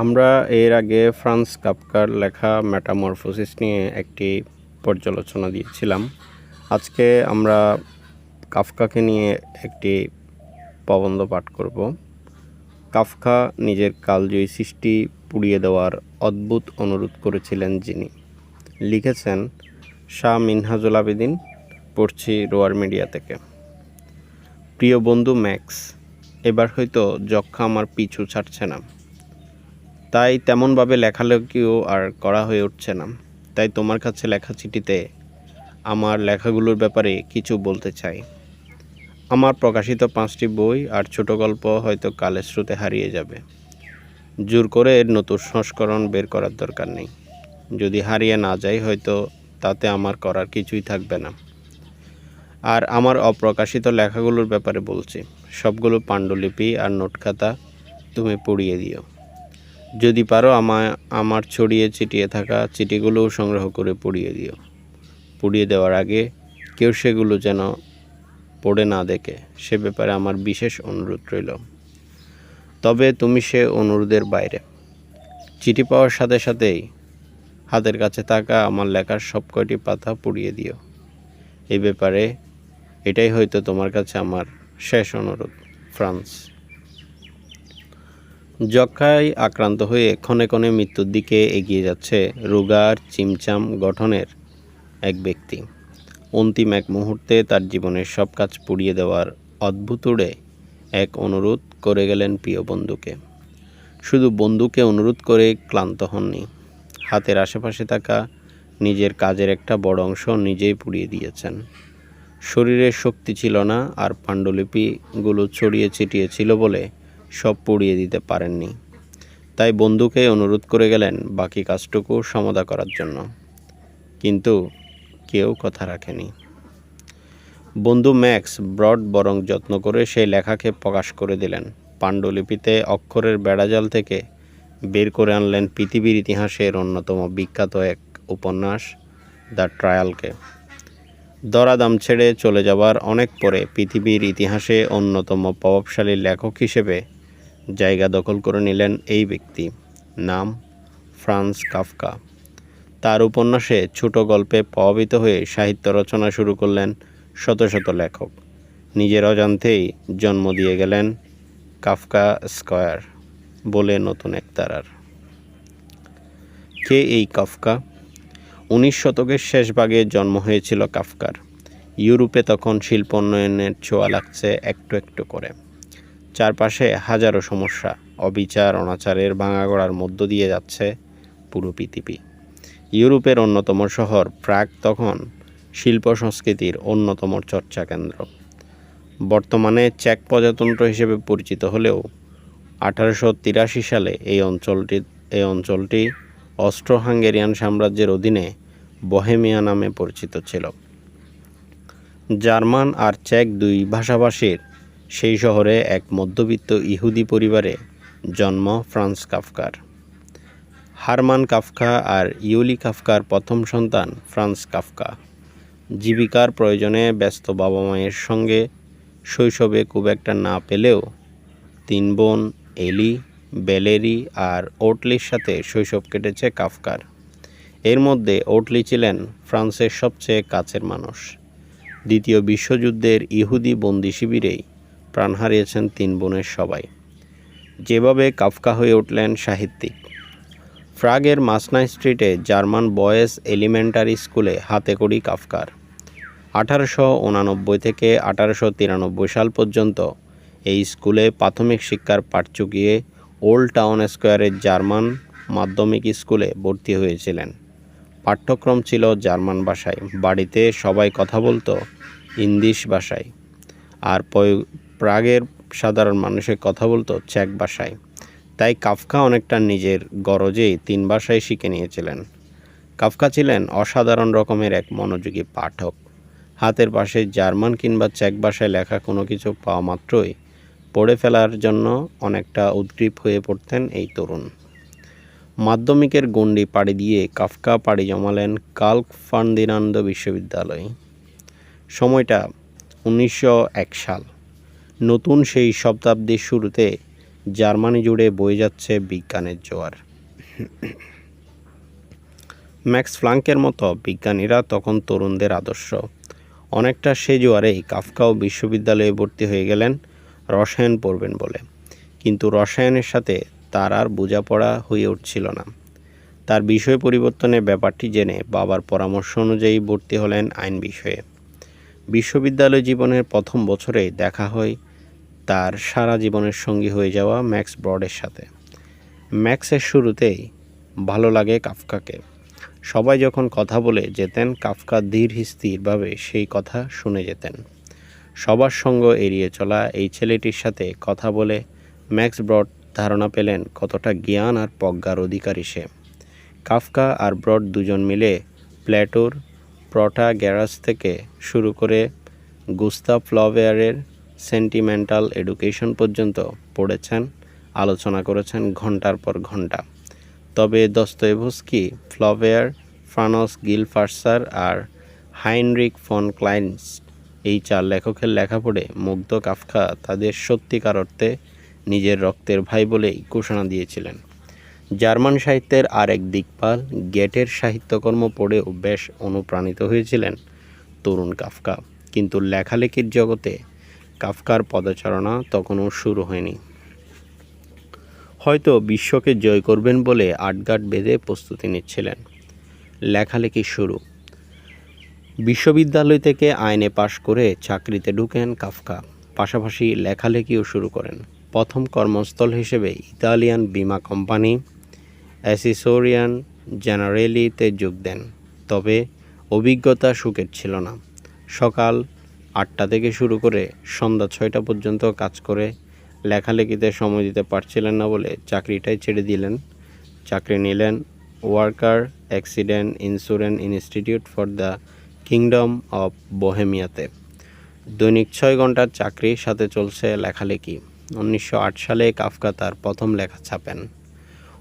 আমরা এর আগে ফ্রান্স কাপকার লেখা মেটামরফোসিস নিয়ে একটি পর্যালোচনা দিয়েছিলাম। আজকে আমরা কাফকাকে নিয়ে একটি প্রবন্ধ পাঠ করব। কাফকা নিজের কালজয়ী সৃষ্টি পুড়িয়ে দেওয়ার অদ্ভুত অনুরোধ করেছিলেন যিনি। লিখেছেন, শাহ মিনহাজুল আবেদিন, পড়ছি রোয়ার মিডিয়া থেকে। প্রিয় বন্ধু ম্যাক্স, এবার হয়তো যক্ষা আমার পিছু ছাড়ছে না। তাই তেমনভাবে লেখালেখিও আর করা হয়ে উঠছে না। তাই তোমার কাছে লেখা চিঠিতে আমার লেখাগুলোর ব্যাপারে কিছু বলতে চাই। আমার প্রকাশিত পাঁচটি বই আর ছোট গল্প হয়তো কালের স্রোতে হারিয়ে যাবে। জোর করে এর নতুন সংস্করণ বের করার দরকার নেই। যদি হারিয়ে না যায় হয়তো তাতে আমার করার কিছুই থাকবে না। আর আমার অপ্রকাশিত লেখাগুলোর ব্যাপারে বলছি। সবগুলো পাণ্ডুলিপি আর নোটখাতা তুমি পুড়িয়ে দিও। যদি পারো আমায়, আমার ছড়িয়ে ছিটিয়ে থাকা চিঠিগুলোও সংগ্রহ করে পুড়িয়ে দিও। পুড়িয়ে দেওয়ার আগে কেউ সেগুলো যেন পড়ে না দেখে, সে ব্যাপারে আমার বিশেষ অনুরোধ রইল। তবে তুমি সে অনুরোধের বাইরে। চিঠি পাওয়ার সাথে সাথেই হাতের কাছে থাকা আমার লেখার সব কয়টি পাতা পুড়িয়ে দিও। এই ব্যাপারে এটাই হয়তো তোমার কাছে আমার শেষ অনুরোধ, ফ্রান্স। যক্ষায় আক্রান্ত হয়ে ক্ষণে ক্ষণে মৃত্যুর দিকে এগিয়ে যাচ্ছে রোগার চিমচাম গঠনের এক ব্যক্তি। অন্তিম এক মুহূর্তে তার জীবনের সব কাজ পুড়িয়ে দেওয়ার অদ্ভুত উড়ে এক অনুরোধ করে গেলেন প্রিয় বন্ধুকে। শুধু বন্ধুকে অনুরোধ করে ক্লান্ত হননি। হাতের আশেপাশে থাকা নিজের কাজের একটা বড় অংশ নিজেই পুড়িয়ে দিয়েছেন। শরীরের শক্তি ছিল না আর পাণ্ডুলিপিগুলো ছড়িয়ে ছিটিয়ে ছিল বলে সব পুড়িয়ে দিতে পারেননি। তাই বন্ধুকে অনুরোধ করে গেলেন বাকি কাজটুকু সমাধা করার জন্য। কিন্তু কেউ কথা রাখেনি। বন্ধু ম্যাক্স ব্রড বরং যত্ন করে সেই লেখাকে প্রকাশ করে দিলেন। পাণ্ডুলিপিতে অক্ষরের বেড়াজাল থেকে বের করে আনলেন পৃথিবীর ইতিহাসের অন্যতম বিখ্যাত এক উপন্যাস, দ্য ট্রায়ালকে। দরাদাম ছেড়ে চলে যাবার অনেক পরে পৃথিবীর ইতিহাসে অন্যতম প্রভাবশালী লেখক হিসেবে জায়গা দখল করে নিলেন এই ব্যক্তি। নাম ফ্রান্স কাফকা। তার উপন্যাসে ছোট গল্পে প্রভাবিত হয়ে সাহিত্য রচনা শুরু করলেন শত শত লেখক। নিজের অজান্তেই জন্ম দিয়ে গেলেন কাফকা স্কয়ার বলে নতুন এক তারার। কে এই কাফকা? উনিশ শতকের শেষ ভাগে জন্ম হয়েছিল কাফকার। ইউরোপে তখন শিল্পোন্নয়নের ছোঁয়া লাগছে একটু একটু করে। চারপাশে হাজারো সমস্যা, অবিচার, অনাচারের ভাঙাগড়ার মধ্য দিয়ে যাচ্ছে পুরো পৃথিবী। ইউরোপের অন্যতম শহর প্রাগ তখন শিল্প সংস্কৃতির অন্যতম চর্চা কেন্দ্র। বর্তমানে চেক প্রজাতন্ত্র হিসেবে পরিচিত হলেও আঠারোশো তিরাশি সালে এই অঞ্চলটি এই অঞ্চলটি অস্ট্রো হাঙ্গেরিয়ান সাম্রাজ্যের অধীনে বহেমিয়া নামে পরিচিত ছিল। জার্মান আর চেক দুই ভাষাভাষীর সেই শহরে এক মধ্যবিত্ত ইহুদি পরিবারে জন্ম ফ্রান্স কাফকার। হারমান কাফকা আর ইউলি কাফকার প্রথম সন্তান ফ্রান্স কাফকা। জীবিকার প্রয়োজনে ব্যস্ত বাবা মায়ের সঙ্গে শৈশবে খুব একটা না পেলেও তিন বোন এলি, বেলেরি আর ওটলির সাথে শৈশব কেটেছে কাফকার। এর মধ্যে ওটলি ছিলেন ফ্রান্সের সবচেয়ে কাছের মানুষ। দ্বিতীয় বিশ্বযুদ্ধের ইহুদি বন্দি শিবিরেই প্রাণ হারিয়েছেন তিন বোনের সবাই। যেভাবে কাফকা হয়ে উঠলেন সাহিত্যিক। ফ্রাগের মাসনা স্ট্রিটে জার্মান বয়েজ এলিমেন্টারি স্কুলে হাতে করি কাফকার। আঠারোশো উনানব্বই থেকে আঠারোশো তিরানব্বই সাল পর্যন্ত এই স্কুলে প্রাথমিক শিক্ষার পাঠ চুকিয়ে ওল্ড টাউন স্কোয়ারের জার্মান মাধ্যমিক স্কুলে ভর্তি হয়েছিলেন। পাঠ্যক্রম ছিল জার্মান ভাষায়। বাড়িতে সবাই কথা বলতো ইন্দিশ ভাষায়। আর প্রাগের সাধারণ মানুষের কথা বলতো চেক ভাষায় তাই কাফকা অনেকটা নিজের গরজেই তিন ভাষায় শিখে নিয়েছিলেন। কাফকা ছিলেন অসাধারণ রকমের এক মনোযোগী পাঠক। হাতের পাশে জার্মান কিংবা চেক ভাষায় লেখা কোনো কিছু পাওয়া মাত্রই পড়ে ফেলার জন্য অনেকটা উদ্গ্রীব হয়ে পড়তেন এই তরুণ। মাধ্যমিকের গণ্ডি পাড়ি দিয়ে কাফকা পাড়ি জমালেন কাল্ক ফার্দিনান্দ বিশ্ববিদ্যালয়। সময়টা উনিশশো এক সাল। নতুন সেই শতাব্দীর শুরুতে জার্মানি জুড়ে বয়ে যাচ্ছে বিজ্ঞানের জোয়ার। ম্যাক্স ফ্লাঙ্কের মতো বিজ্ঞানীরা তখন তরুণদের আদর্শ। অনেকটা সে জোয়ারেই কাফকাও বিশ্ববিদ্যালয়ে ভর্তি হয়ে গেলেন, রসায়ন পড়বেন বলে। কিন্তু রসায়নের সাথে তার আর বোঝাপড়া হয়ে উঠছিল না। তার বিষয় পরিবর্তনের ব্যাপারটি জেনে বাবার পরামর্শ অনুযায়ী ভর্তি হলেন আইন বিষয়ে। বিশ্ববিদ্যালয় জীবনের প্রথম বছরেই দেখা হয় তার সারা জীবনের সঙ্গী হয়ে যাওয়া ম্যাক্স ব্রডের সাথে। ম্যাক্সের শুরুতেই ভালো লাগে কাফকাকে। সবাই যখন কথা বলে যেতেন, কাফকা ধীর স্থিরভাবে সেই কথা শুনে যেতেন। সবার সঙ্গ এড়িয়ে চলা এই ছেলেটির সাথে কথা বলে ম্যাক্স ব্রড ধারণা পেলেন কতটা জ্ঞান আর প্রজ্ঞার অধিকারী সে। কাফকা আর ব্রড দুজন মিলে প্ল্যাটোর প্রটা গ্যারাস থেকে শুরু করে গুস্তা ফ্লভেয়ারের সেন্টিমেন্টাল এডুকেশন পর্যন্ত পড়েছেন, আলোচনা করেছেন ঘণ্টার পর ঘণ্টা। তবে দস্তয়েভস্কি ফ্লভেয়ার ফ্রানস গিলফার্সার আর হাইনরিক ফন ক্লাইন্স এই চার লেখকের লেখা পড়ে মুগ্ধ কাফকা তাদের সত্যিকার অর্থে নিজের রক্তের ভাই বলেই ঘোষণা দিয়েছিলেন। জার্মান সাহিত্যের আরেক দিকপাল গেটের সাহিত্যকর্ম পড়েও বেশ অনুপ্রাণিত হয়েছিলেন তরুণ কাফকা কিন্তু লেখালেখির জগতে কাফকার পদচারণা তখনও শুরু হয়নি। হয়তো বিশ্বকে জয় করবেন বলে আটগাট বেঁধে প্রস্তুতি নিচ্ছিলেন। লেখালেখি শুরু। বিশ্ববিদ্যালয় থেকে আইনে পাশ করে চাকরিতে ঢুকেন কাফকা। পাশাপাশি লেখালেখিও শুরু করেন। প্রথম কর্মস্থল হিসেবে ইতালিয়ান বিমা কোম্পানি অ্যাসিসোরিয়ান জেনারেলিতে যোগ দেন। তবে অভিজ্ঞতা সুখের ছিল না। সকাল আটটা থেকে শুরু করে সন্ধ্যা ছয়টা পর্যন্ত কাজ করে লেখালেখিতে সময় দিতে পারছিলেন না বলে চাকরিটাই ছেড়ে দিলেন। চাকরি নিলেন worker accident insurance institute for the kingdom of বোহেমিয়াতে। দৈনিক ছয় ঘণ্টার চাকরির সাথে চলছে লেখালেখি। উনিশশো আট সালে কাফকা তার প্রথম লেখা ছাপেন।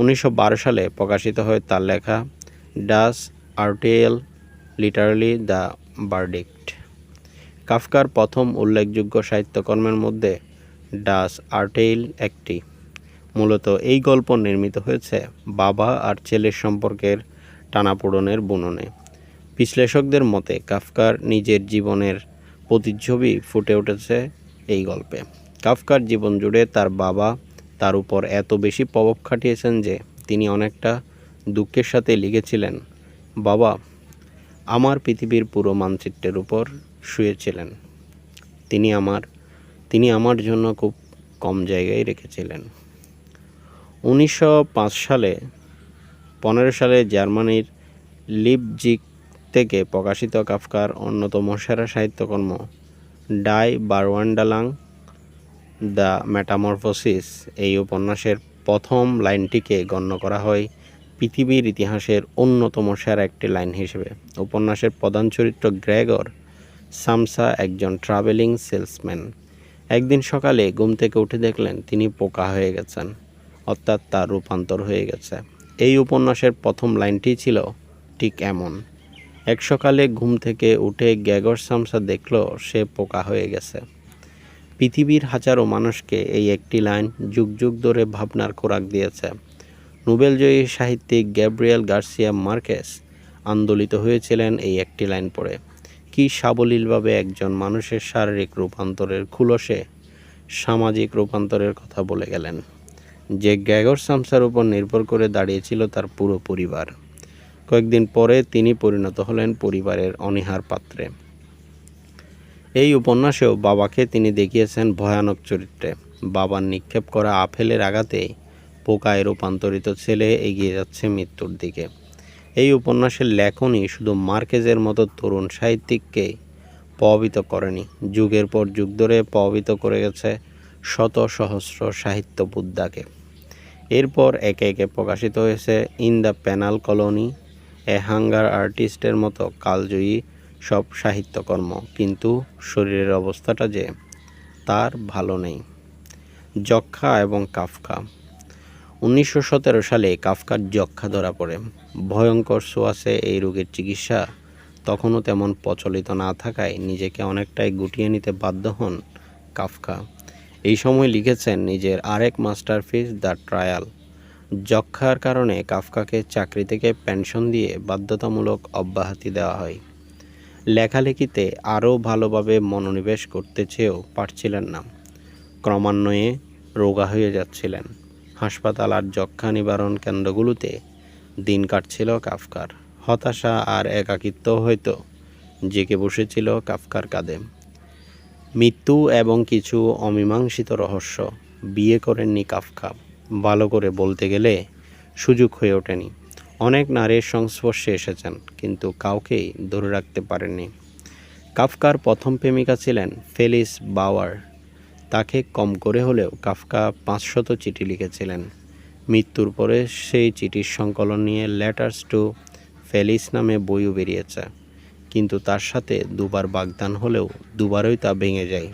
উনিশশো বারো সালে প্রকাশিত হয় তার লেখা ডাস আর্টিয়েল লিটারালি দ্য বার্ডিক্ট কাফকার প্রথম উল্লেখযোগ্য সাহিত্যকর্মের মধ্যে ডাস আর্টেইল একটি। মূলত এই গল্প নির্মিত হয়েছে বাবা আর ছেলের সম্পর্কের টানাপোড়নের বুননে। বিশ্লেষকদের মতে, কাফকার নিজের জীবনের প্রতিচ্ছবি ফুটে উঠেছে এই গল্পে। কাফকার জীবন জুড়ে তার বাবা তার উপর এত বেশি প্রভাব খাটিয়েছেন যে তিনি অনেকটা দুঃখের সাথে লিখেছিলেন, বাবা আমার পৃথিবীর পুরো মানচিত্রের উপর শুয়েছিলেন। তিনি আমার তিনি আমার জন্য খুব কম জায়গায় রেখেছিলেন। উনিশশো পাঁচ সালে, পনেরো সালে জার্মানির লিপজিক থেকে প্রকাশিত কাফকার অন্যতম সেরা সাহিত্যকর্ম ডাই বারওয়ান্ডালাং, দ্য মেটামরফোসিস এই উপন্যাসের প্রথম লাইনটিকে গণ্য করা হয় পৃথিবীর ইতিহাসের অন্যতম সেরা একটি লাইন হিসেবে। উপন্যাসের প্রধান চরিত্র গ্রেগর সামসা একজন ট্রাভেলিং সেলসম্যান। একদিন সকালে ঘুম থেকে উঠে দেখলেন তিনি পোকা হয়ে গেছেন, অর্থাৎ তার রূপান্তর হয়ে গেছে। এই উপন্যাসের প্রথম লাইনটি ছিল ঠিক এমন, এক সকালে ঘুম থেকে উঠে গ্যাগর সামসা দেখল সে পোকা হয়ে গেছে। পৃথিবীর হাজারো মানুষকে এই একটি লাইন যুগ যুগ ধরে ভাবনার খোরাক দিয়েছে। নোবেলজয়ী সাহিত্যিক গ্যাব্রিয়েল গার্সিয়া মার্কেস আন্দোলিত হয়েছিলেন এই একটি লাইন পড়ে, কি সাবলীলভাবে একজন মানুষের শারীরিক রূপান্তরের খুলসে সামাজিক রূপান্তরের কথা বলে গেলেন, যে গ্যাগর সামসার উপর নির্ভর করে দাঁড়িয়েছিল তার পুরো পরিবার। কয়েকদিন পরে তিনি পরিণত হলেন পরিবারের অনীহার পাত্রে। এই উপন্যাসেও বাবাকে তিনি দেখিয়েছেন ভয়ানক চরিত্রে। বাবার নিক্ষেপ করা আপেলের আঘাতে পোকায় রূপান্তরিত ছেলে এগিয়ে যাচ্ছে মৃত্যুর দিকে। এই উপন্যাসের লেখনই শুধু মার্কেজের মতো তরুণ সাহিত্যিককে প্রভাবিত করেনি। যুগের পর যুগ ধরে প্রভাবিত করে গেছে শত সহস্র সাহিত্য বুদ্ধাকে। এরপর একে একে প্রকাশিত হয়েছে in the penal colony, a hunger আর্টিস্টের মতো কালজয়ী সব সাহিত্যকর্ম। কিন্তু শরীরের অবস্থাটা যে, তার ভালো নেই। যক্ষা এবং কাফকা। উনিশশো সতেরো সালে কাফকার যক্ষা ধরা পড়ে। ভয়ঙ্কর সোয়াসে এই রোগের চিকিৎসা তখনও তেমন প্রচলিত না থাকায় নিজেকে অনেকটাই গুটিয়ে নিতে বাধ্য হন কাফকা। এই সময় লিখেছেন নিজের আরেক মাস্টারপিস, দ্য ট্রায়াল। যক্ষার কারণে কাফকাকে চাকরি থেকে পেনশন দিয়ে বাধ্যতামূলক অব্যাহতি দেওয়া হয়। লেখালেখিতে আরও ভালোভাবে মনোনিবেশ করতে চেয়েও পারছিলেন না। ক্রমান্বয়ে রোগা হয়ে যাচ্ছিলেন। হাসপাতাল আর যক্ষা নিবারণ কেন্দ্রগুলোতে দিন কাটছিল কাফকার। হতাশা আর একাকিত্ব হয়তো জেগে বসেছিল কাফকার কাঁধে। মৃত্যু এবং কিছু অমীমাংসিত রহস্য। বিয়ে করেননি কাফকা। ভালো করে বলতে গেলে সুযোগ হয়ে ওঠেনি। অনেক নারীর সংস্পর্শে এসেছেন, কিন্তু কাউকেই ধরে রাখতে পারেননি। কাফকার প্রথম প্রেমিকা ছিলেন ফেলিস বাওয়ার। তাকে কম করে হলেও কাফকা পাঁচশত চিঠি লিখেছিলেন। মৃত্যুর পরে সেই চিঠির সংকলন নিয়ে লেটার্স টু ফেলিস নামে বইও বেরিয়েছে। কিন্তু তার সাথে দুবার বাগদান হলেও দুবারই তা ভেঙে যায়।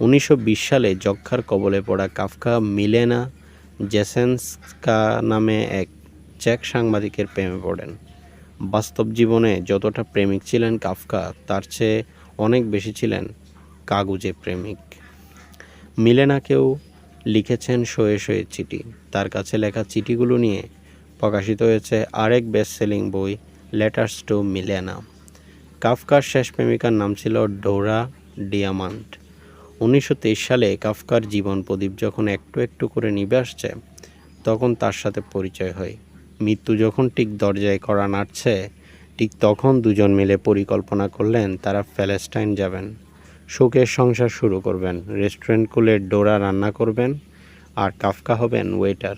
উনিশশো বিশ সালে যক্ষার কবলে পড়া কাফকা মিলেনা জেসেন্সকা নামে এক চেক সাংবাদিকের প্রেমে পড়েন। বাস্তব জীবনে যতটা প্রেমিক ছিলেন কাফকা, তার চেয়ে অনেক বেশি ছিলেন কাগুজে প্রেমিক। মিলেনাকেও লিখেছেন শয়ে শয়ে চিঠি। তার কাছে লেখা চিঠিগুলো নিয়ে প্রকাশিত হয়েছে আরেক বেস্ট সেলিং বই লেটার্স টু মিলেনা কাফকার শেষ প্রেমিকার নাম ছিল ডোরা ডিয়ামান্ট। উনিশশো তেইশ সালে কাফকার জীবন প্রদীপ যখন একটু একটু করে নিবে আসছে, তখন তার সাথে পরিচয় হয়। মৃত্যু যখন ঠিক দরজায় করা নাড়ছে, ঠিক তখন দুজন মিলে পরিকল্পনা করলেন তারা প্যালেস্টাইন যাবেন। সুখের সংসার শুরু করবেন। রেস্টুরেন্ট খুলে ডোরা রান্না করবেন আর কাফকা হবেন ওয়েটার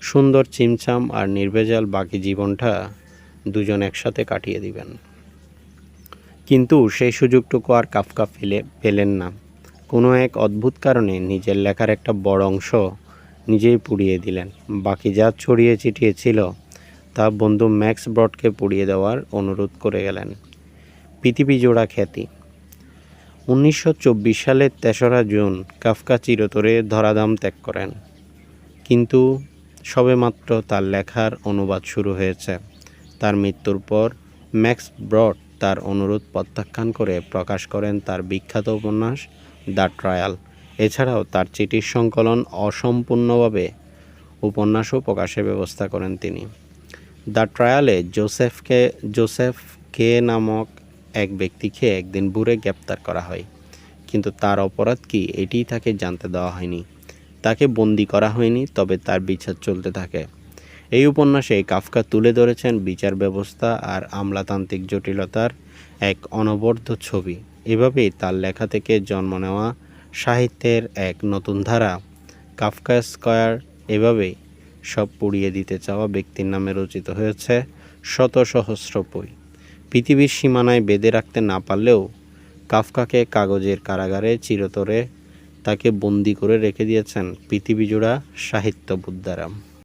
সুন্দর চিমচাম আর নির্ভেজাল বাকি জীবনটা দুজন একসাথে কাটিয়ে দিবেন। কিন্তু সেই সুযোগটুকু আর কাফকা ফেলে, পেলেন না। কোনো এক অদ্ভুত কারণে নিজের লেখার একটা বড় অংশ নিজেই পুড়িয়ে দিলেন। বাকি যা ছড়িয়ে ছিটিয়ে ছিল, তা বন্ধু ম্যাক্স ব্রডকে পুড়িয়ে দেওয়ার অনুরোধ করে গেলেন। পৃথিবী জোড়া খ্যাতি। উনিশশো চব্বিশ সালের তেসরা জুন কাফকা চিরতরে ধরাধাম ত্যাগ করেন। কিন্তু সবেমাত্র তার লেখার অনুবাদ শুরু হয়েছে। তার মৃত্যুর পর ম্যাক্স ব্রড তার অনুরোধ প্রত্যাখ্যান করে প্রকাশ করেন তার বিখ্যাত উপন্যাস দ্য ট্রায়াল। এছাড়াও তার চিঠির সংকলন অসম্পূর্ণভাবে উপন্যাসও প্রকাশের ব্যবস্থা করেন তিনি। দ্য ট্রায়ালে জোসেফকে, জোসেফ কে নামক এক ব্যক্তিকে একদিন বুড়ে গ্রেপ্তার করা হয়। কিন্তু তার অপরাধ কি এটিই তাকে জানতে দেওয়া হয়নি। তাকে বন্দি করা হয়নি, তবে তার বিচার চলতে থাকে। এই উপন্যাসে কাফকা তুলে ধরেছেন বিচার ব্যবস্থা আর আমলাতান্ত্রিক জটিলতার এক অনবদ্য ছবি। এভাবেই তার লেখা থেকে জন্ম নেওয়া সাহিত্যের এক নতুন ধারা, কাফকা স্কয়ার। এভাবেই সব পুড়িয়ে দিতে চাওয়া ব্যক্তির নামে রচিত হয়েছে শত সহস্র বই। পৃথিবীর সীমানায় বেঁধে রাখতে না পারলেও কাফকাকে কাগজের কারাগারে চিরতরে তাকে বন্দি করে রেখে দিয়েছেন পৃথিবীজোড়া সাহিত্য বুদ্ধারাম।